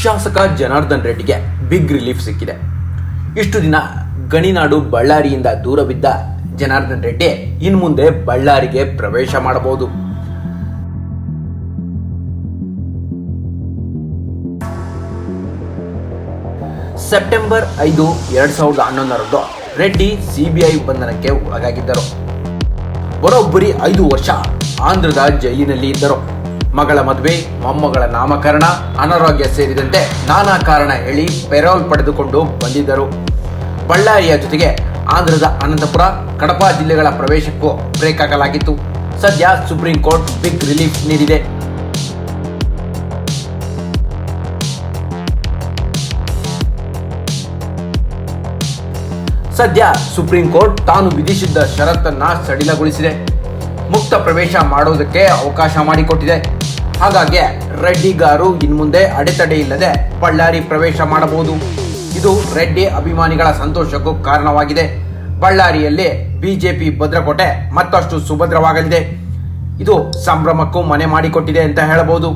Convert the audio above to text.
ಶಾಸಕ Janardhan ರೆಡ್ಡಿಗೆ big relief ಸಿಕ್ಕಿದೆ. ಇಷ್ಟು ದಿನ ಗಣಿನಾಡು ಬಳ್ಳಾರಿಯಿಂದ ದೂರ ಬಿದ್ದ ಜನಾರ್ದನ್ ರೆಡ್ಡಿ ಇನ್ನು ಮುಂದೆ ಬಳ್ಳಾರಿಗೆ ಪ್ರವೇಶ ಮಾಡಬಹುದು. ಸೆಪ್ಟೆಂಬರ್ ಐದು ಎರಡ್ ಸಾವಿರದ ಹನ್ನೊಂದರಂದು ರೆಡ್ಡಿ ಸಿಬಿಐ ಬಂಧನಕ್ಕೆ ಒಳಗಾಗಿದ್ದರು. ಬರೋಬ್ಬರಿ ಐದು ವರ್ಷ ಆಂಧ್ರದ ಜೈಲಿನಲ್ಲಿ ಇದ್ದರು. ಮಗಳ ಮದುವೆ, ಮೊಮ್ಮಗಳ ನಾಮಕರಣ, ಅನಾರೋಗ್ಯ ಸೇರಿದಂತೆ ನಾನಾ ಕಾರಣ ಹೇಳಿ ಪೆರೋಲ್ ಪಡೆದುಕೊಂಡು ಬಂದಿದ್ದರು. ಬಳ್ಳಾರಿಯ ಜೊತೆಗೆ ಆಂಧ್ರದ ಅನಂತಪುರ, ಕಡಪ ಜಿಲ್ಲೆಗಳ ಪ್ರವೇಶಕ್ಕೂ ಬ್ರೇಕ್ ಹಾಕಲಾಗಿತ್ತು ಸದ್ಯ ಸುಪ್ರೀಂ ಕೋರ್ಟ್ ಬಿಗ್ ರಿಲೀಫ್ ನೀಡಿದೆ. ಸದ್ಯ ಸುಪ್ರೀಂ ಕೋರ್ಟ್ ತಾನು ವಿಧಿಸಿದ್ದ ಷರತ್ತನ್ನ ಸಡಿಲಗೊಳಿಸಿದೆ. ಮುಕ್ತ ಪ್ರವೇಶ ಮಾಡೋದಕ್ಕೆ ಅವಕಾಶ ಮಾಡಿಕೊಟ್ಟಿದೆ. ಹಾಗಾಗಿ ರೆಡ್ಡಿಗಾರು ಇನ್ಮುಂದೆ ಅಡೆತಡೆ ಇಲ್ಲದೆ ಬಳ್ಳಾರಿ ಪ್ರವೇಶ ಮಾಡಬಹುದು. ಇದು ರೆಡ್ಡಿ ಅಭಿಮಾನಿಗಳ ಸಂತೋಷಕ್ಕೂ ಕಾರಣವಾಗಿದೆ. ಬಳ್ಳಾರಿಯಲ್ಲಿ ಬಿಜೆಪಿ ಭದ್ರಕೋಟೆ ಮತ್ತಷ್ಟು ಸುಭದ್ರವಾಗಲಿದೆ. ಇದು ಸಂಭ್ರಮಕ್ಕೂ ಮನೆ ಮಾಡಿಕೊಟ್ಟಿದೆ ಅಂತ ಹೇಳಬಹುದು.